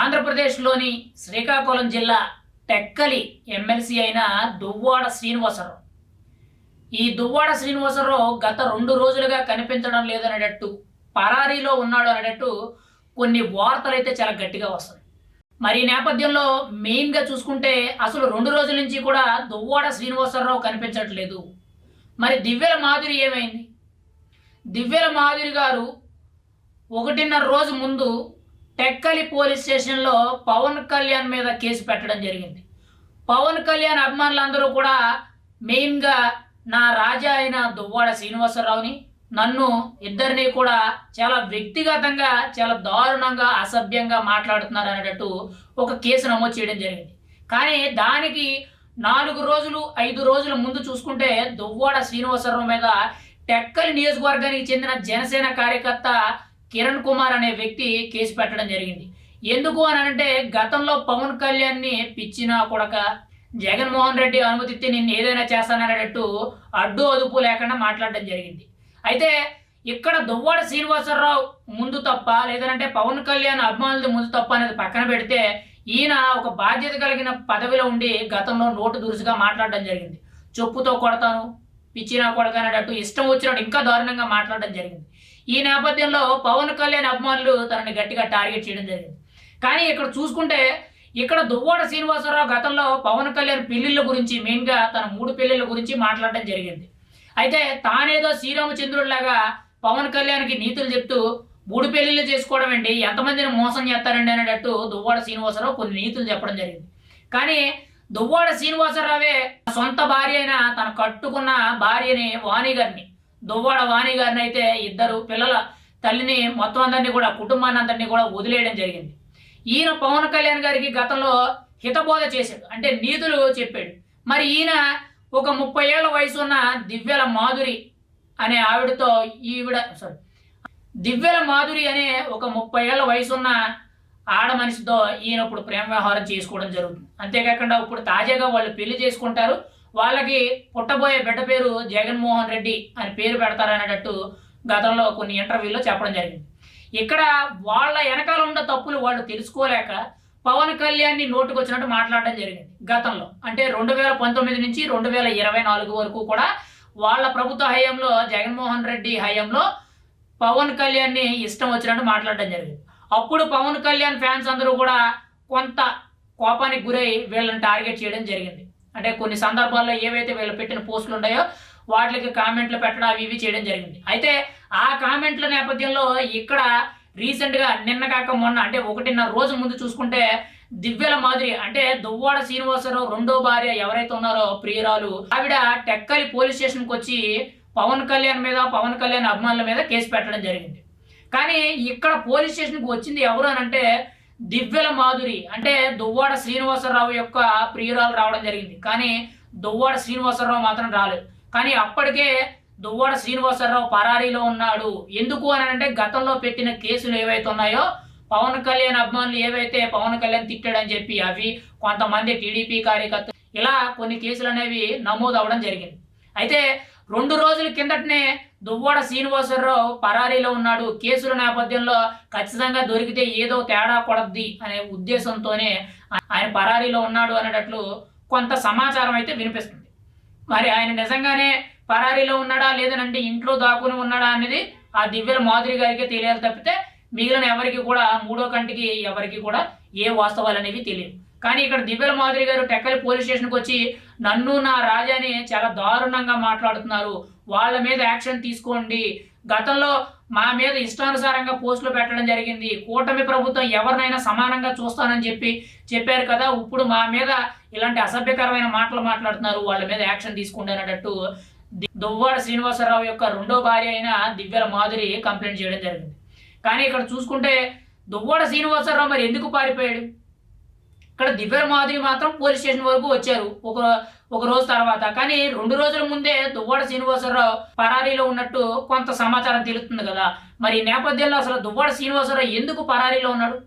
ఆంధ్రప్రదేశ్లోని శ్రీకాకుళం జిల్లా టెక్కలి ఎమ్మెల్సీ అయిన దువ్వాడ శ్రీనివాసరావు. ఈ దువ్వాడ శ్రీనివాసరావు గత రెండు రోజులుగా కనిపించడం లేదనేటట్టు పరారీలో ఉన్నాడు అనేటట్టు కొన్ని వార్తలు అయితే చాలా గట్టిగా వస్తున్నాయి మరి ఈ నేపథ్యంలో మెయిన్గా చూసుకుంటే అసలు రెండు రోజుల నుంచి కూడా దువ్వాడ శ్రీనివాసరావు కనిపించట్లేదు. మరి దివ్యల మాధురి ఏమైంది? దివ్యల మాధురి గారు ఒకటిన్నర రోజు ముందు టెక్కలి పోలీస్ స్టేషన్లో పవన్ కళ్యాణ్ మీద కేసు పెట్టడం జరిగింది. పవన్ కళ్యాణ్ అభిమానులందరూ కూడా మెయిన్గా నా రాజా అయిన దువ్వాడ శ్రీనివాసరావుని నన్ను ఇద్దరిని కూడా చాలా వ్యక్తిగతంగా చాలా దారుణంగా అసభ్యంగా మాట్లాడుతున్నారు అనేటట్టు ఒక కేసు నమోదు చేయడం జరిగింది. కానీ దానికి నాలుగు రోజులు ఐదు రోజుల ముందు చూసుకుంటే దువ్వాడ శ్రీనివాసరావు మీద టెక్కలి నియోజకవర్గానికి చెందిన జనసేన కార్యకర్త కిరణ్ కుమార్ అనే వ్యక్తి కేసు పెట్టడం జరిగింది. ఎందుకు అని అంటే గతంలో పవన్ కళ్యాణ్ని పిచ్చినా కొడక జగన్మోహన్ రెడ్డి అనుమతిస్తే నేను ఏదైనా చేస్తాననేటట్టు అడ్డు అదుపు లేకుండా మాట్లాడడం జరిగింది. అయితే ఇక్కడ దువ్వాడ శ్రీనివాసరావు ముందు తప్ప లేదంటే పవన్ కళ్యాణ్ అభిమానులది ముందు తప్ప అనేది పక్కన పెడితే ఈయన ఒక బాధ్యత కలిగిన పదవిలో ఉండి గతంలో నోటు దురుసుగా మాట్లాడడం జరిగింది. చెప్పుతో కొడతాను పిచ్చినా కొడకనేటట్టు ఇష్టం వచ్చినట్టు ఇంకా దారుణంగా మాట్లాడడం జరిగింది. ఈ నేపథ్యంలో పవన్ కళ్యాణ్ అభిమానులు తనని గట్టిగా టార్గెట్ చేయడం జరిగింది. కానీ ఇక్కడ చూసుకుంటే ఇక్కడ దువ్వాడ శ్రీనివాసరావు గతంలో పవన్ కళ్యాణ్ పెళ్ళిళ్ళ గురించి మెయిన్గా తన మూడు పెళ్ళిళ్ళ గురించి మాట్లాడడం జరిగింది. అయితే తానేదో శ్రీరామచంద్రుడిలాగా పవన్ కళ్యాణ్కి నీతులు చెప్తూ మూడు పెళ్ళిళ్ళు చేసుకోవడం అండి ఎంతమందిని మోసం చేస్తారండి అనేటట్టు దువ్వాడ శ్రీనివాసరావు కొన్ని నీతులు చెప్పడం జరిగింది. కానీ దువ్వాడ శ్రీనివాసరావే సొంత భార్య అయిన తను కట్టుకున్న భార్యని వాణి గారిని దువ్వాడ వాణి గారిని అయితే ఇద్దరు పిల్లల తల్లిని మొత్తం అందరినీ కూడా కుటుంబాన్ని అందరినీ కూడా వదిలేయడం జరిగింది. ఈయన పవన్ కళ్యాణ్ గారికి గతంలో హితబోధ చేశాడు. అంటే నీతులు చెప్పాడు. మరి ఈయన ఒక ముప్పై ఏళ్ళ వయసు ఉన్న దివ్యల మాధురి అనే ఆవిడతో ఈవిడ సారీ దివ్యల మాధురి అనే ఒక ముప్పై ఏళ్ళ వయసున్న ఆడ మనిషితో ఈయన ఇప్పుడు ప్రేమ వ్యవహారం చేసుకోవడం జరుగుతుంది. అంతేకాకుండా ఇప్పుడు తాజాగా వాళ్ళు పెళ్ళి చేసుకుంటారు. వాళ్ళకి పుట్టబోయే బిడ్డ పేరు జగన్మోహన్ రెడ్డి అని పేరు పెడతారనేటట్టు గతంలో కొన్ని ఇంటర్వ్యూలో చెప్పడం జరిగింది. ఇక్కడ వాళ్ళ వెనకాల ఉన్న తప్పులు వాళ్ళు తెలుసుకోలేక పవన్ కళ్యాణ్ని నోటుకు వచ్చినట్టు మాట్లాడడం జరిగింది గతంలో. అంటే రెండు వేల పంతొమ్మిది నుంచి రెండు వేల ఇరవై నాలుగు వరకు కూడా వాళ్ళ ప్రభుత్వ హయాంలో జగన్మోహన్ రెడ్డి హయాంలో పవన్ కళ్యాణ్ని ఇష్టం వచ్చినట్టు మాట్లాడడం జరిగింది. అప్పుడు పవన్ కళ్యాణ్ ఫ్యాన్స్ అందరూ కూడా కొంత కోపానికి గురై వీళ్ళని టార్గెట్ చేయడం జరిగింది. అంటే కొన్ని సందర్భాల్లో ఏవైతే వీళ్ళు పెట్టిన పోస్టులు ఉన్నాయో వాటికి కామెంట్లు పెట్టడం అవి ఇవి చేయడం జరిగింది. అయితే ఆ కామెంట్ల నేపథ్యంలో ఇక్కడ రీసెంట్గా నిన్న కాక మొన్న అంటే ఒకటిన్నర రోజు ముందు చూసుకుంటే దివ్యల మాదిరి అంటే దువ్వాడ శ్రీనివాసరావు రెండో భార్య ఎవరైతే ఉన్నారో ప్రియురాలు ఆవిడ టెక్కలి పోలీస్ స్టేషన్కి వచ్చి పవన్ కళ్యాణ్ మీద పవన్ కళ్యాణ్ అభిమానుల మీద కేసు పెట్టడం జరిగింది. కానీ ఇక్కడ పోలీస్ స్టేషన్కి వచ్చింది ఎవరు అని అంటే దివ్యల మాధురి అంటే దువ్వాడ శ్రీనివాసరావు యొక్క ప్రియురాలు రావడం జరిగింది. కానీ దువ్వాడ శ్రీనివాసరావు మాత్రం రాలేదు. కానీ అప్పటికే దువ్వాడ శ్రీనివాసరావు పరారీలో ఉన్నాడు. ఎందుకు అని అంటే గతంలో పెట్టిన కేసులు ఏవైతే ఉన్నాయో పవన్ కళ్యాణ్ అభిమానులు ఏవైతే పవన్ కళ్యాణ్ తిట్టాడని చెప్పి అవి కొంతమంది టీడీపీ కార్యకర్తలు ఇలా కొన్ని కేసులు అనేవి నమోదు అవ్వడం జరిగింది. అయితే రెండు రోజుల కిందటనే దువ్వాడ శ్రీనివాసరావు పరారీలో ఉన్నాడు. కేసుల నేపథ్యంలో ఖచ్చితంగా దొరికితే ఏదో తేడా కొడద్ది అనే ఉద్దేశంతోనే ఆయన పరారీలో ఉన్నాడు అనేటట్లు కొంత సమాచారం అయితే వినిపిస్తుంది. మరి ఆయన నిజంగానే పరారీలో ఉన్నాడా? లేదనంటే ఇంట్లో దాక్కుని ఉన్నాడా అనేది ఆ దివ్యల మాధురి గారికి తెలియాలి తప్పితే మిగిలిన ఎవరికి కూడా మూడో కంటికి ఎవరికి కూడా ఏ వాస్తవాలు అనేవి తెలియదు కానీ ఇక్కడ దివ్యల మాధురి గారు టెక్కలి పోలీస్ స్టేషన్కి వచ్చి నన్ను నా రాజాని చాలా దారుణంగా మాట్లాడుతున్నారు. వాళ్ళ మీద యాక్షన్ తీసుకోండి. గతంలో మా మీద ఇష్టానుసారంగా పోస్టులు పెట్టడం జరిగింది. కూటమి ప్రభుత్వం ఎవరినైనా సమానంగా చూస్తానని చెప్పి చెప్పారు కదా. ఇప్పుడు మా మీద ఇలాంటి అసభ్యకరమైన మాటలు మాట్లాడుతున్నారు. వాళ్ళ మీద యాక్షన్ తీసుకోండి అనేటట్టు దువ్వాడ శ్రీనివాసరావు యొక్క రెండో భార్య అయిన దివ్యల మాధురి కంప్లైంట్ చేయడం జరిగింది. కానీ ఇక్కడ చూసుకుంటే దువ్వాడ శ్రీనివాసరావు మరి ఎందుకు పారిపోయాడు? ఇక్కడ దివ్యల మాధురి మాత్రం పోలీస్ స్టేషన్ వరకు వచ్చారు. ఒక ఒక రోజు తర్వాత. కానీ రెండు రోజుల ముందే దువ్వాడ శ్రీనివాసరావు పరారీలో ఉన్నట్టు కొంత సమాచారం తెలుస్తుంది కదా. మరి ఈ నేపథ్యంలో అసలు దువ్వాడ శ్రీనివాసరావు ఎందుకు పరారీలో ఉన్నాడు?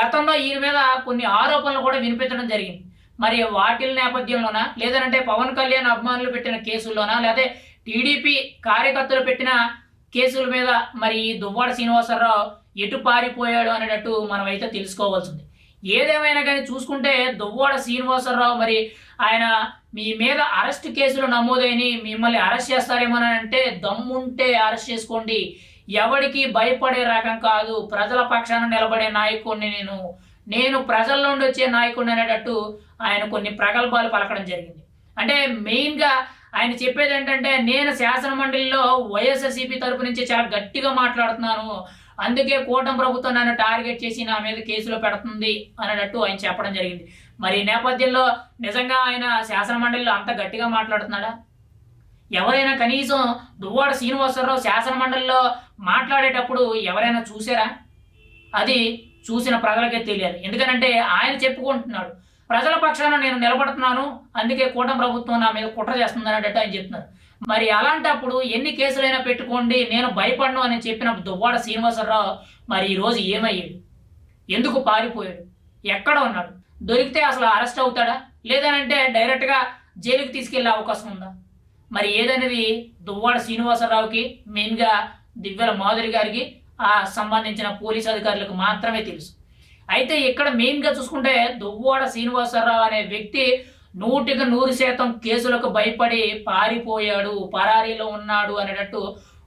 గతంలో ఈయన మీద కొన్ని ఆరోపణలు కూడా వినిపించడం జరిగింది. మరి వాటిల నేపథ్యంలోనా? లేదంటే పవన్ కళ్యాణ్ అభిమానులు పెట్టిన కేసుల్లోనా? లేదా టీడీపీ కార్యకర్తలు పెట్టిన కేసుల మీద మరి ఈ దువ్వాడ శ్రీనివాసరావు ఎటు పారిపోయాడు అనేటట్టు మనం అయితే తెలుసుకోవాల్సింది. ఏదేమైనా కానీ చూసుకుంటే దువ్వాడ శ్రీనివాసరావు మరి ఆయన మీ మీద అరెస్ట్ కేసులు నమోదైని మిమ్మల్ని అరెస్ట్ చేస్తారేమోనని అంటే దమ్ముంటే అరెస్ట్ చేసుకోండి. ఎవరికి భయపడే రకం కాదు. ప్రజల పక్షాన నిలబడే నాయకుడిని నేను. నేను ప్రజల నుండి వచ్చే నాయకుడిని అనేటట్టు ఆయన కొన్ని ప్రగల్భాలు పలకడం జరిగింది. అంటే మెయిన్గా ఆయన చెప్పేది ఏంటంటే నేను శాసన మండలిలో వైఎస్ఆర్సీపీ తరపు నుంచి చాలా గట్టిగా మాట్లాడుతున్నాను. అందుకే కూటమి ప్రభుత్వం నన్ను టార్గెట్ చేసి నా మీద కేసులు పెడుతుంది అన్నట్టు ఆయన చెప్పడం జరిగింది. మరి ఈ నేపథ్యంలో నిజంగా ఆయన శాసన మండలిలో అంత గట్టిగా మాట్లాడుతున్నాడా? ఎవరైనా కనీసం దువ్వాడ శ్రీనివాసరావు శాసన మండలిలో మాట్లాడేటప్పుడు ఎవరైనా చూసారా? అది చూసిన ప్రజలకే తెలియాలి ఎందుకనంటే ఆయన చెప్పుకుంటున్నాడు. ప్రజల పక్షాన నేను నిలబడుతున్నాను అందుకే కూటమి ప్రభుత్వం నా మీద కుట్ర చేస్తుంది అనేటట్టు ఆయన చెప్తున్నారు. మరి అలాంటప్పుడు ఎన్ని కేసులైనా పెట్టుకోండి నేను భయపడను అని చెప్పిన దువ్వాడ శ్రీనివాసరావు మరి ఈరోజు ఏమయ్యాడు? ఎందుకు పారిపోయాడు? ఎక్కడ ఉన్నాడు? దొరికితే అసలు అరెస్ట్ అవుతాడా? లేదనంటే డైరెక్ట్గా జైలుకి తీసుకెళ్ళే అవకాశం ఉందా? మరి ఏదనేది దువ్వాడ శ్రీనివాసరావుకి మెయిన్గా దివ్యల మాధురి గారికి ఆ సంబంధించిన పోలీస్ అధికారులకు మాత్రమే తెలుసు. అయితే ఇక్కడ మెయిన్గా చూసుకుంటే దువ్వాడ శ్రీనివాసరావు అనే వ్యక్తి నూటికి నూరు శాతం కేసులకు భయపడి పారిపోయాడు పరారీలో ఉన్నాడు అనేటట్టు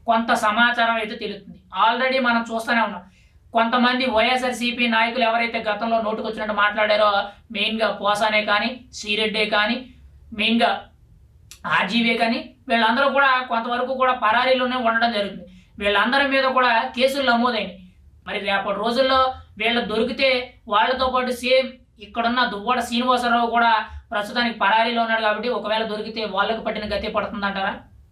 కొంత సమాచారం అయితే తెలుస్తుంది. ఆల్రెడీ మనం చూస్తూనే ఉన్నాం. కొంతమంది వైఎస్ఆర్సీపీ నాయకులు ఎవరైతే గతంలో నోటుకొచ్చినట్టు మాట్లాడారో మెయిన్గా పోసానే కానీ శ్రీరెడ్డే కానీ మెయిన్గా ఆర్జీవే కానీ వీళ్ళందరూ కూడా కొంతవరకు కూడా పరారీలోనే ఉండడం జరుగుతుంది. వీళ్ళందరి మీద కూడా కేసులు నమోదైనవి మరి రేపటి రోజుల్లో వీళ్ళు దొరికితే వాళ్ళతో పాటు సేమ్ ఇక్కడున్న దువ్వాడ శ్రీనివాసరావు కూడా ప్రస్తుతానికి పరారీలో ఉన్నాడు కాబట్టి ఒకవేళ దొరికితే వాళ్ళకు పట్టిన గతి పడుతుందంటారా?